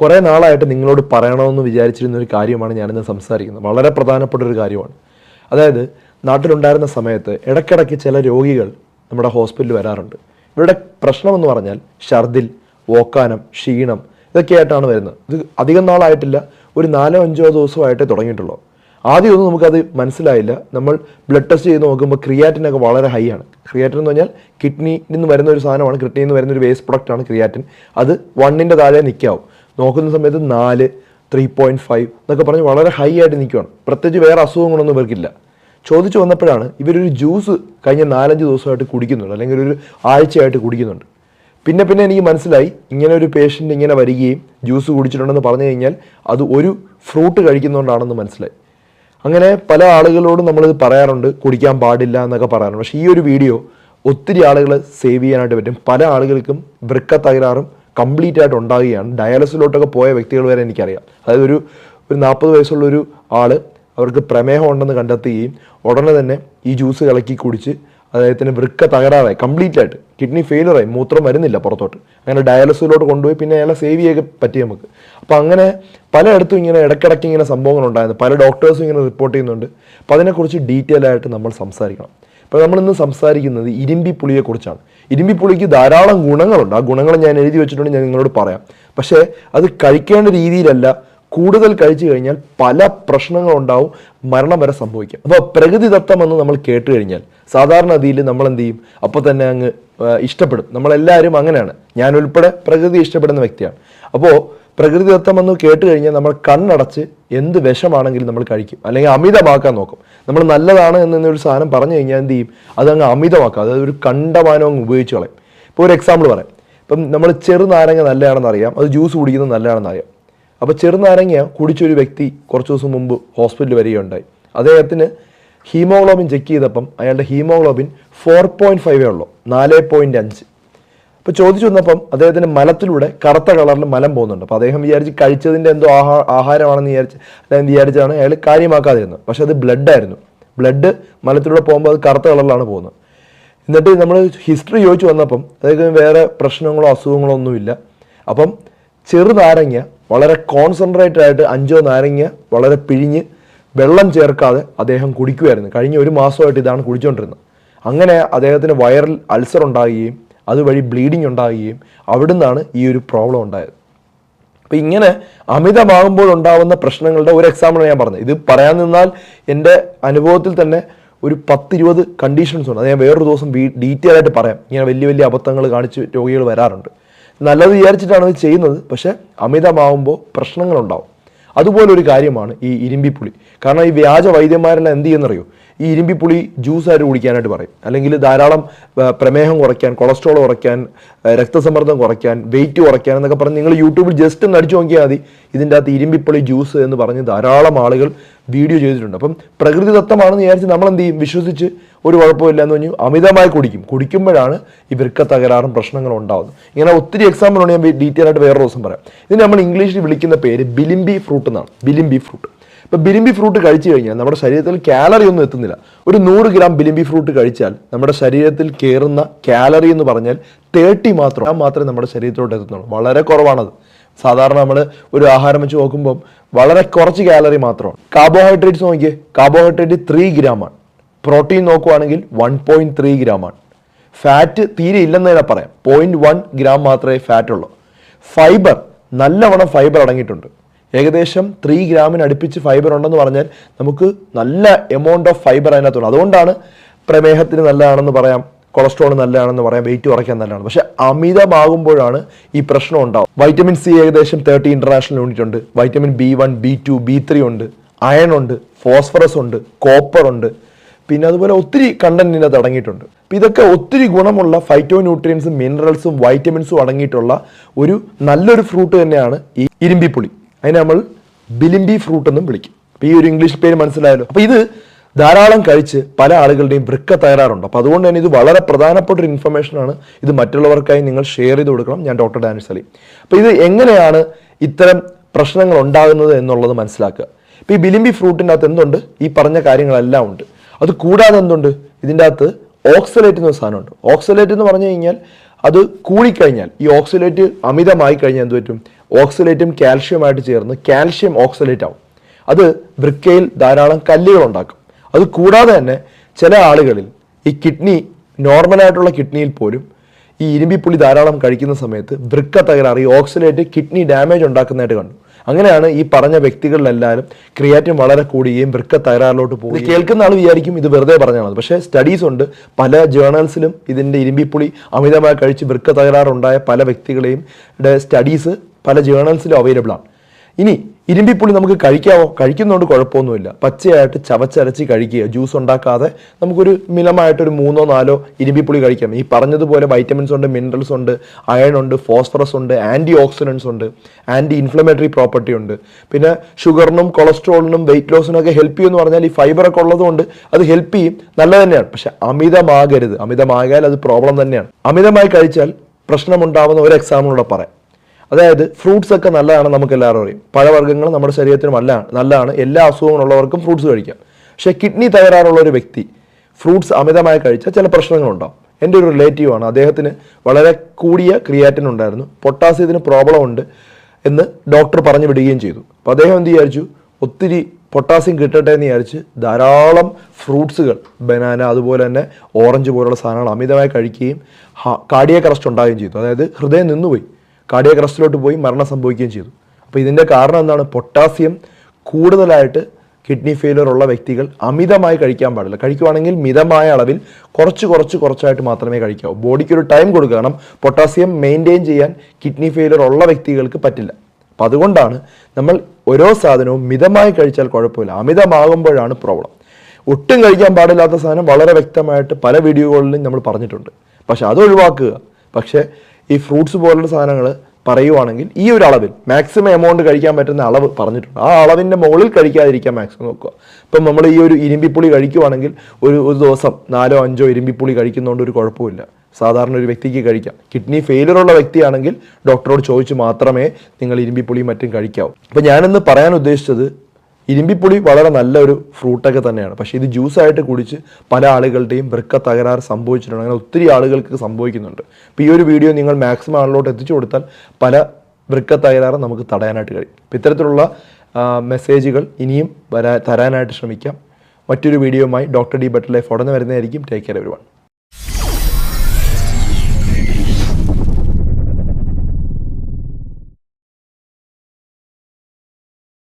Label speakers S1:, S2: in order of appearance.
S1: കുറേ നാളായിട്ട് നിങ്ങളോട് പറയണമെന്ന് വിചാരിച്ചിരുന്ന ഒരു കാര്യമാണ് ഞാനിന്ന് സംസാരിക്കുന്നത്. വളരെ പ്രധാനപ്പെട്ട ഒരു കാര്യമാണ്. അതായത് നാട്ടിലുണ്ടായിരുന്ന സമയത്ത് ഇടയ്ക്കിടയ്ക്ക് ചില രോഗികൾ നമ്മുടെ ഹോസ്പിറ്റലിൽ വരാറുണ്ട്. ഇവരുടെ പ്രശ്നമെന്ന് പറഞ്ഞാൽ ഛർദിൽ ഓക്കാനം ക്ഷീണം ഇതൊക്കെയായിട്ടാണ് വരുന്നത്. ഇത് അധികം നാളായിട്ടില്ല ഒരു നാലോ അഞ്ചോ ദിവസമായിട്ടേ തുടങ്ങിയിട്ടുള്ളൂ. ആദ്യമൊന്നും നമുക്കത് മനസ്സിലായില്ല. നമ്മൾ ബ്ലഡ് ടെസ്റ്റ് ചെയ്ത് നോക്കുമ്പോൾ ക്രിയാറ്റിനൊക്കെ വളരെ ഹൈ ആണ്. ക്രിയാറ്റിൻ എന്ന് പറഞ്ഞാൽ കിഡ്നിയിൽ നിന്ന് വരുന്ന ഒരു സാധനമാണ്. കിഡ്നിയിൽ നിന്ന് വരുന്ന ഒരു വേസ്റ്റ് പ്രൊഡക്റ്റാണ് ക്രിയാറ്റിൻ അത് വണ്ണിന്റെ താഴെ നിൽക്കാവും നോക്കുന്ന സമയത്ത് നാല് ത്രീ പോയിന്റ് ഫൈവ് എന്നൊക്കെ പറഞ്ഞ് വളരെ ഹൈ ആയിട്ട് നിൽക്കുകയാണ് പ്രത്യേകിച്ച് വേറെ അസുഖങ്ങളൊന്നും ഇവർക്കില്ല. ചോദിച്ചു വന്നപ്പോഴാണ് ഇവരൊരു ജ്യൂസ് കഴിഞ്ഞ നാലഞ്ച് ദിവസമായിട്ട് കുടിക്കുന്നുണ്ട്. അല്ലെങ്കിൽ ഒരു ആഴ്ചയായിട്ട് കുടിക്കുന്നുണ്ട്. പിന്നെ പിന്നെ എനിക്ക് മനസ്സിലായി ഇങ്ങനെ ഒരു പേഷ്യന്റ് ഇങ്ങനെ വരികയും ജ്യൂസ് കുടിച്ചിട്ടുണ്ടെന്ന് പറഞ്ഞു കഴിഞ്ഞാൽ അത് ഒരു ഫ്രൂട്ട് കഴിക്കുന്നതുകൊണ്ടാണെന്ന് മനസ്സിലായി. അങ്ങനെ പല ആളുകളോടും നമ്മളിത് പറയാറുണ്ട് കുടിക്കാൻ പാടില്ല എന്നൊക്കെ പറയാറുണ്ട്. പക്ഷേ ഈ ഒരു വീഡിയോ ഒത്തിരി ആളുകൾ സേവ് ചെയ്യാനായിട്ട് പറ്റും. പല ആളുകൾക്കും വൃക്ക തകരാറും കംപ്ലീറ്റ് ആയിട്ട് ഉണ്ടാകുകയാണ് ഡയാലിസിലോട്ടൊക്കെ പോയ വ്യക്തികൾ വരെ എനിക്കറിയാം. അതായത് ഒരു ഒരു നാൽപ്പത് വയസ്സുള്ളൊരു ആൾ അവർക്ക് പ്രമേഹം ഉണ്ടെന്ന് കണ്ടെത്തുകയും ഉടനെ തന്നെ ഈ ജ്യൂസ് കലക്കി കുടിച്ച് അദ്ദേഹത്തിന് വൃക്ക തകരാറായി. കംപ്ലീറ്റ് ആയിട്ട്. കിഡ്നി ഫെയിലറായി മൂത്രം വരുന്നില്ല പുറത്തോട്ട്. അങ്ങനെ ഡയാലിസിലോട്ട് കൊണ്ടുപോയി പിന്നെ അയാളെ സേവ് ചെയ്യാൻ പറ്റി നമുക്ക്. അപ്പോൾ അങ്ങനെ പലയിടത്തും ഇങ്ങനെ ഇടയ്ക്കിടയ്ക്ക് ഇങ്ങനെ സംഭവങ്ങൾ ഉണ്ടായിരുന്നു പല ഡോക്ടേഴ്സും ഇങ്ങനെ റിപ്പോർട്ട് ചെയ്യുന്നുണ്ട്. അപ്പോൾ അതിനെക്കുറിച്ച് ഡീറ്റെയിൽ ആയിട്ട് നമ്മൾ സംസാരിക്കണം. ഇപ്പോൾ നമ്മളിന്ന് സംസാരിക്കുന്നത് ഇരുമ്പി പുളിയെക്കുറിച്ചാണ് ഇരുമ്പി പുളിക്ക് ധാരാളം ഗുണങ്ങളുണ്ട്. ആ ഗുണങ്ങൾ ഞാൻ എഴുതി വെച്ചിട്ടുണ്ട് ഞാൻ നിങ്ങളോട് പറയാം. പക്ഷേ അത് കഴിക്കേണ്ട രീതിയിലല്ല. കൂടുതൽ കഴിച്ചു കഴിഞ്ഞാൽ പല പ്രശ്നങ്ങളുണ്ടാവും മരണം വരെ സംഭവിക്കും. അപ്പോൾ പ്രകൃതിദത്തം എന്ന് നമ്മൾ കേട്ട് കഴിഞ്ഞാൽ സാധാരണ അതിൽ നമ്മൾ എന്ത് ചെയ്യും? അപ്പോൾ തന്നെ അങ്ങ് ഇഷ്ടപ്പെടും. നമ്മളെല്ലാവരും അങ്ങനെയാണ്. ഞാൻ ഉൾപ്പെടെ പ്രകൃതി ഇഷ്ടപ്പെടുന്ന വ്യക്തിയാണ്. അപ്പോൾ പ്രകൃതിദത്തം എന്ന് കേട്ട് കഴിഞ്ഞാൽ നമ്മൾ കണ്ണടച്ച് എന്ത് വിഷമാണെങ്കിലും നമ്മൾ കഴിക്കും. അല്ലെങ്കിൽ അമിതമാക്കാൻ നോക്കും. നമ്മൾ നല്ലതാണ് എന്നൊരു സാധനം പറഞ്ഞു കഴിഞ്ഞാൽ എന്ത് ചെയ്യും? അതങ്ങ് അമിതമാക്കാം. അതായത് ഒരു കണ്ടമാനം അങ്ങ് ഉപയോഗിച്ച് കളയും. ഇപ്പോൾ ഒരു എക്സാമ്പിൾ പറയാം. ഇപ്പം നമ്മൾ ചെറുനാരങ്ങ നല്ലതാണെന്ന് അറിയാം. അത് ജ്യൂസ് കുടിക്കുന്നത് നല്ലതാണെന്ന് അറിയാം. അപ്പോൾ ചെറുനാരങ്ങ കുടിച്ചൊരു വ്യക്തി കുറച്ച് ദിവസം മുമ്പ് ഹോസ്പിറ്റലിൽ വരികയുണ്ടായി. അദ്ദേഹത്തിന് ഹീമോഗ്ലോബിൻ ചെക്ക് ചെയ്തപ്പം അയാളുടെ ഹീമോഗ്ലോബിൻ ഫോർ പോയിന്റ് ഫൈവേ ഉള്ളൂ നാല് പോയിന്റ് അഞ്ച്. അപ്പോൾ ചോദിച്ചു വന്നപ്പം അദ്ദേഹത്തിന് മലത്തിലൂടെ കറുത്ത കളറിൽ മലം പോകുന്നുണ്ട്. അപ്പോൾ അദ്ദേഹം വിചാരിച്ച് കഴിച്ചതിന്റെ എന്തോ ആഹാ ആഹാരമാണെന്ന് വിചാരിച്ച് അദ്ദേഹം വിചാരിച്ചാണ് അയാൾ കാര്യമാക്കാതിരുന്നത്. പക്ഷെ അത് ബ്ലഡ് ആയിരുന്നു ബ്ലഡ് മലത്തിലൂടെ പോകുമ്പോൾ അത് കറുത്ത കളറിലാണ് പോകുന്നത്. എന്നിട്ട് നമ്മൾ ഹിസ്റ്ററി ചോദിച്ചു വന്നപ്പം അദ്ദേഹത്തിന് വേറെ പ്രശ്നങ്ങളോ അസുഖങ്ങളോ ഒന്നുമില്ല. അപ്പം ചെറുനാരങ്ങ വളരെ കോൺസെൻട്രേറ്റഡ് ആയിട്ട് അഞ്ചോ നാരങ്ങ വളരെ പിഴിഞ്ഞ് വെള്ളം ചേർക്കാതെ അദ്ദേഹം കുടിക്കുമായിരുന്നു കഴിഞ്ഞ ഒരു മാസമായിട്ട് ഇതാണ് കുടിച്ചുകൊണ്ടിരുന്നത് അങ്ങനെ അദ്ദേഹത്തിന് വയറിൽ അൾസർ ഉണ്ടാകുകയും അതുവഴി ബ്ലീഡിങ് ഉണ്ടാകുകയും അവിടുന്നാണ് ഈ ഒരു പ്രോബ്ലം ഉണ്ടായത്. അപ്പോൾ ഇങ്ങനെ അമിതമാകുമ്പോൾ ഉണ്ടാവുന്ന പ്രശ്നങ്ങളുടെ ഒരു എക്സാമ്പിൾ ഞാൻ പറഞ്ഞത്. ഇത് പറയാൻ നിന്നാൽ എന്റെ അനുഭവത്തിൽ തന്നെ ഒരു പത്തിരുപത് കണ്ടീഷൻസ് ഉണ്ട്. അത് ഞാൻ വേറൊരു ദിവസം ഡീറ്റെയിൽ ആയിട്ട് പറയാം. ഇങ്ങനെ വലിയ വലിയ അബദ്ധങ്ങൾ കാണിച്ച് രോഗികൾ വരാറുണ്ട്. നല്ലത് വിചാരിച്ചിട്ടാണ് ഇത് ചെയ്യുന്നത്. പക്ഷേ അമിതമാവുമ്പോൾ പ്രശ്നങ്ങളുണ്ടാവും. അതുപോലെ ഒരു കാര്യമാണ് ഈ ഇരുമ്പിപ്പുളി. കാരണം ഈ വ്യാജ വൈദ്യന്മാരെല്ലാം എന്ത് ചെയ്യുന്നറിയോ? ഈ ഇരുമ്പിപ്പുളി ജ്യൂസ് ആര് കുടിക്കാനായിട്ട് പറയും. അല്ലെങ്കിൽ ധാരാളം പ്രമേഹം കുറയ്ക്കാൻ കൊളസ്ട്രോൾ കുറയ്ക്കാൻ രക്തസമ്മർദ്ദം കുറയ്ക്കാൻ വെയിറ്റ് കുറയ്ക്കാൻ എന്നൊക്കെ പറഞ്ഞ് നിങ്ങൾ യൂട്യൂബിൽ ജസ്റ്റ് ഒന്ന് അടിച്ചു നോക്കിയാൽ മതി. ഇതിന്റെ അകത്ത് ഇരുമ്പിപ്പുളി ജ്യൂസ് എന്ന് പറഞ്ഞ് ധാരാളം ആളുകൾ വീഡിയോ ചെയ്തിട്ടുണ്ട്. അപ്പം പ്രകൃതിദത്തമാണെന്ന് വിചാരിച്ച് നമ്മൾ എന്ത് ചെയ്യും? വിശ്വസിച്ച് ഒരു കുഴപ്പമില്ല എന്ന് പറഞ്ഞു. അമിതമായി കുടിക്കും. കുടിക്കുമ്പോഴാണ് ഈ വൃക്ക തകരാറും പ്രശ്നങ്ങളും ഉണ്ടാകുന്നത് ഇങ്ങനെ ഒത്തിരി എക്സാമ്പിൾ ഉണ്ട് ഞാൻ ഡീറ്റെയിൽ ആയിട്ട് വേറെ ദിവസം പറയാം. ഇതിന് നമ്മൾ ഇംഗ്ലീഷിൽ വിളിക്കുന്ന പേര് ബിലിംബി ഫ്രൂട്ട് എന്നാണ്. ബിലിംബി ഫ്രൂട്ട് ഇപ്പം ബിലിംബി ഫ്രൂട്ട് കഴിച്ചു കഴിഞ്ഞാൽ നമ്മുടെ ശരീരത്തിൽ കാലറി ഒന്നും എത്തുന്നില്ല. ഒരു നൂറ് ഗ്രാം ബിലിംബി ഫ്രൂട്ട് കഴിച്ചാൽ നമ്മുടെ ശരീരത്തിൽ കയറുന്ന കാലറി എന്ന് പറഞ്ഞാൽ തേർട്ടി മാത്രം. മാത്രമേ നമ്മുടെ ശരീരത്തിലോട്ട് എത്തുന്നുള്ളൂ. വളരെ കുറവാണത്. സാധാരണ നമ്മൾ ഒരു ആഹാരം വെച്ച് നോക്കുമ്പോൾ വളരെ കുറച്ച് കാലറി മാത്രമാണ്. കാർബോഹൈഡ്രേറ്റ്സ് നോക്കിയേ. കാർബോഹൈഡ്രേറ്റ് ത്രീ ഗ്രാമാണ് പ്രോട്ടീൻ നോക്കുവാണെങ്കിൽ വൺ പോയിന്റ് ത്രീ ഗ്രാമാണ്. ഫാറ്റ് തീരെ ഇല്ലെന്ന് തന്നെ പറയാം. പോയിന്റ് വൺ ഗ്രാം മാത്രമേ ഫാറ്റ് ഉള്ളൂ. ഫൈബർ നല്ലവണ്ണം ഫൈബർ അടങ്ങിയിട്ടുണ്ട്. ഏകദേശം ത്രീ ഗ്രാമിന് അടുപ്പിച്ച് ഫൈബർ ഉണ്ടെന്ന് പറഞ്ഞാൽ നമുക്ക് നല്ല എമൗണ്ട് ഓഫ് ഫൈബർ അതിനകത്തുണ്ട്. അതുകൊണ്ടാണ് പ്രമേഹത്തിന് നല്ലതാണെന്ന് പറയാം കൊളസ്ട്രോൾ നല്ലതാണെന്ന് പറയാം വെയിറ്റ് കുറയ്ക്കാൻ നല്ലതാണ്. പക്ഷേ അമിതമാകുമ്പോഴാണ് ഈ പ്രശ്നം ഉണ്ടാവും വൈറ്റമിൻ സി ഏകദേശം തേർട്ടി ഇന്റർനാഷണൽ യൂണിറ്റ് ഉണ്ട്. Vitamin B one B two B three ഉണ്ട്. അയൺ ഉണ്ട് ഫോസ്ഫറസ് ഉണ്ട് കോപ്പർ ഉണ്ട്. പിന്നെ അതുപോലെ ഒത്തിരി കണ്ടന്റ് ഇതിനകത്ത് അടങ്ങിയിട്ടുണ്ട്. അപ്പം ഇതൊക്കെ ഒത്തിരി ഗുണമുള്ള ഫൈറ്റോ ന്യൂട്രിയൻസും മിനറൽസും വൈറ്റമിൻസും അടങ്ങിയിട്ടുള്ള ഒരു നല്ലൊരു ഫ്രൂട്ട് തന്നെയാണ് ഈ ഇരുമ്പിപ്പുളി. അതിനെ നമ്മൾ ബിലിംബി ഫ്രൂട്ട് എന്നും വിളിക്കും. അപ്പം ഈ ഒരു ഇംഗ്ലീഷ് പേര് മനസ്സിലായല്ലോ. അപ്പം ഇത് ധാരാളം കഴിച്ച് പല ആളുകളുടെയും വൃക്ക തകരാറുണ്ട്. അപ്പോൾ അതുകൊണ്ട് തന്നെ ഇത് വളരെ പ്രധാനപ്പെട്ട ഒരു ഇൻഫർമേഷനാണ് ഇത് മറ്റുള്ളവർക്കായി നിങ്ങൾ ഷെയർ ചെയ്ത് കൊടുക്കണം. ഞാൻ ഡോക്ടർ ഡാനിഷ് അലി അപ്പോൾ ഇത് എങ്ങനെയാണ് ഇത്തരം പ്രശ്നങ്ങൾ ഉണ്ടാകുന്നത് എന്നുള്ളത് മനസ്സിലാക്കുക. ഇപ്പോൾ ഈ ബിലിംബി ഫ്രൂട്ടിന്റെ അകത്ത് എന്തുണ്ട്? ഈ പറഞ്ഞ കാര്യങ്ങളെല്ലാം ഉണ്ട്. അത് കൂടാതെ എന്തുണ്ട്? ഇതിന്റെ അകത്ത് ഓക്സലേറ്റ് എന്ന സാധനമുണ്ട് ഓക്സലേറ്റ് എന്ന് പറഞ്ഞു കഴിഞ്ഞാൽ അത് കൂടിക്കഴിഞ്ഞാൽ ഈ ഓക്സലേറ്റ് അമിതമായി കഴിഞ്ഞാൽ എന്ത് പറ്റും? ഓക്സലേറ്റും കാൽഷ്യമായിട്ട് ചേർന്ന് കാൽഷ്യം ഓക്സലേറ്റ് ആവും. അത് വൃക്കയിൽ ധാരാളം കല്ലുകൾ ഉണ്ടാക്കും. അത് കൂടാതെ തന്നെ ചില ആളുകളിൽ ഈ കിഡ്നി നോർമലായിട്ടുള്ള കിഡ്നിയിൽ പോലും ഈ ഇരുമ്പിപ്പുളി ധാരാളം കഴിക്കുന്ന സമയത്ത് വൃക്ക തകരാറ് ഈ ഓക്സലേറ്റ് കിഡ്നി ഡാമേജ് ഉണ്ടാക്കുന്നതായിട്ട് കണ്ടു. അങ്ങനെയാണ് ഈ പറഞ്ഞ വ്യക്തികളിലെല്ലാവരും ക്രിയാറ്റിൻ വളരെ കൂടുകയും വൃക്ക തകരാറിലോട്ട് പോകും കേൾക്കുന്ന ആൾ വിചാരിക്കും ഇത് വെറുതെ പറഞ്ഞാണ് പക്ഷേ സ്റ്റഡീസ് ഉണ്ട്. പല ജേർണൽസിലും ഇതിന്റെ ഇരുമ്പിപ്പുളി അമിതമായി കഴിച്ച് വൃക്ക തകരാറുണ്ടായ പല വ്യക്തികളെയും സ്റ്റഡീസ് പല ജേർണൽസിലും അവൈലബിൾ ആണ്. ഇനി ഇരുമ്പിപ്പുളി നമുക്ക് കഴിക്കാവോ? കഴിക്കുന്നതുകൊണ്ട് കുഴപ്പമൊന്നുമില്ല. പച്ചയായിട്ട് ചവച്ചരച്ച് കഴിക്കുക. ജ്യൂസ് ഉണ്ടാക്കാതെ നമുക്കൊരു മിലമായിട്ടൊരു മൂന്നോ നാലോ ഇരുമ്പിപ്പുളി കഴിക്കാം. ഈ പറഞ്ഞതുപോലെ വൈറ്റമിൻസ് ഉണ്ട് മിനറൽസ് ഉണ്ട് അയൺ ഉണ്ട് ഫോസ്ഫറസ് ഉണ്ട് ആന്റി ഓക്സിഡൻസ് ഉണ്ട് ആന്റി ഇൻഫ്ലമേറ്ററി പ്രോപ്പർട്ടി ഉണ്ട്. പിന്നെ ഷുഗറിനും കൊളസ്ട്രോളിനും വെയിറ്റ് ലോസിനും ഒക്കെ ഹെൽപ്പ് ചെയ്യുമെന്ന് പറഞ്ഞാൽ ഈ ഫൈബറൊക്കെ ഉള്ളതുകൊണ്ട് അത് ഹെൽപ്പ് ചെയ്യും. നല്ല തന്നെയാണ്. പക്ഷെ അമിതമാകരുത്. അമിതമായാൽ അത് പ്രോബ്ലം തന്നെയാണ്. അമിതമായി കഴിച്ചാൽ പ്രശ്നമുണ്ടാവുന്ന ഒരു എക്സാമ്പിളൂടെ പറയാം. അതായത് ഫ്രൂട്ട്സ് ഒക്കെ നല്ലതാണ് നമുക്ക് എല്ലാവരും അറിയും. പഴവർഗങ്ങൾ നമ്മുടെ ശരീരത്തിന് നല്ലതാണ് നല്ലതാണ്. എല്ലാ അസുഖങ്ങളുള്ളവർക്കും ഫ്രൂട്ട്സ് കഴിക്കാം. പക്ഷേ കിഡ്നി തകരാറുള്ള ഒരു വ്യക്തി ഫ്രൂട്ട്സ് അമിതമായി കഴിച്ചാൽ ചില പ്രശ്നങ്ങളുണ്ടാവും എന്റെ ഒരു റിലേറ്റീവ് ആണ്. അദ്ദേഹത്തിന് വളരെ കൂടിയ ക്രിയാറ്റിൻ ഉണ്ടായിരുന്നു. പൊട്ടാസ്യത്തിന് പ്രോബ്ലം ഉണ്ട് എന്ന് ഡോക്ടർ പറഞ്ഞു വിടുകയും ചെയ്തു. അപ്പോൾ അദ്ദേഹം എന്ത് വിചാരിച്ചു? ഒത്തിരി പൊട്ടാസ്യം കിട്ടട്ടെ എന്ന് വിചാരിച്ച് ധാരാളം ഫ്രൂട്ട്സുകൾ ബനാന അതുപോലെ തന്നെ ഓറഞ്ച് പോലുള്ള സാധനങ്ങൾ അമിതമായി കഴിക്കുകയും കാർഡിയക് അറസ്റ്റ് ഉണ്ടാവുകയും ചെയ്തു. അതായത് ഹൃദയം നിന്നുപോയി. കാർഡിയക് അറസ്റ്റിലോട്ട് പോയി മരണം സംഭവിക്കുകയും ചെയ്തു. അപ്പോൾ ഇതിന്റെ കാരണം എന്താണ്? പൊട്ടാസ്യം കൂടുതലായിട്ട് കിഡ്നി ഫെയിലിയർ ഉള്ള വ്യക്തികൾ അമിതമായി കഴിക്കാൻ പാടില്ല. കഴിക്കുവാണെങ്കിൽ മിതമായ അളവിൽ കുറച്ച് കുറച്ച് കുറച്ചായിട്ട് മാത്രമേ കഴിക്കാവൂ. ബോഡിക്ക് ഒരു ടൈം കൊടുക്കുക. കാരണം പൊട്ടാസ്യം മെയിന്റെയിൻ ചെയ്യാൻ കിഡ്നി ഫെയിലിയർ ഉള്ള വ്യക്തികൾക്ക് പറ്റില്ല. അപ്പം അതുകൊണ്ടാണ് നമ്മൾ ഓരോ സാധനവും മിതമായി കഴിച്ചാൽ കുഴപ്പമില്ല. അമിതമാകുമ്പോഴാണ് പ്രോബ്ലം. ഒട്ടും കഴിക്കാൻ പാടില്ലാത്ത സാധനം വളരെ വ്യക്തമായിട്ട് പല വീഡിയോകളിലും നമ്മൾ പറഞ്ഞിട്ടുണ്ട്. പക്ഷെ അത് ഒഴിവാക്കുക. പക്ഷേ ഈ ഫ്രൂട്ട്സ് പോലുള്ള സാധനങ്ങൾ പറയുവാണെങ്കിൽ ഈ ഒരു അളവിൽ മാക്സിമം എമൗണ്ട് കഴിക്കാൻ പറ്റുന്ന അളവ് പറഞ്ഞിട്ടുണ്ട്. ആ അളവിന്റെ മുകളിൽ കഴിക്കാതിരിക്കാൻ മാക്സിമം നോക്കുക. ഇപ്പം നമ്മൾ ഈ ഒരു ഇരുമ്പിപ്പുളി കഴിക്കുവാണെങ്കിൽ ഒരു ഒരു ദിവസം നാലോ അഞ്ചോ ഇരുമ്പിപ്പുളി കഴിക്കുന്നതുകൊണ്ട് ഒരു കുഴപ്പമില്ല. സാധാരണ ഒരു വ്യക്തിക്ക് കഴിക്കാം. കിഡ്നി ഫെയിലിയർ ഉള്ള വ്യക്തിയാണെങ്കിൽ ഡോക്ടറോട് ചോദിച്ച് മാത്രമേ നിങ്ങൾ ഇരുമ്പിപ്പുളിയും മറ്റും കഴിക്കാവൂ. അപ്പോൾ ഞാനിന്ന് പറയാൻ ഉദ്ദേശിച്ചത് ഇരുമ്പിപ്പുളി വളരെ നല്ലൊരു ഫ്രൂട്ടൊക്കെ തന്നെയാണ്. പക്ഷേ ഇത് ജ്യൂസായിട്ട് കുടിച്ച് പല ആളുകളുടെയും വൃക്ക തകരാറ് സംഭവിച്ചിട്ടുണ്ട്. അങ്ങനെ ഒത്തിരി ആളുകൾക്ക് സംഭവിക്കുന്നുണ്ട്. അപ്പോൾ ഈ ഒരു വീഡിയോ നിങ്ങൾ മാക്സിമം ആളിലോട്ട് എത്തിച്ചു കൊടുത്താൽ പല വൃക്ക തകരാറ് നമുക്ക് തടയാനായിട്ട് കഴിയും. അപ്പോൾ ഇത്തരത്തിലുള്ള മെസ്സേജുകൾ ഇനിയും വരാ തരാനായിട്ട് ശ്രമിക്കാം. മറ്റൊരു വീഡിയോയുമായി ഡോക്ടർ ഡി ബട്ടർ ലൈഫ് ഉടനെ വരുന്നതായിരിക്കും. Take care every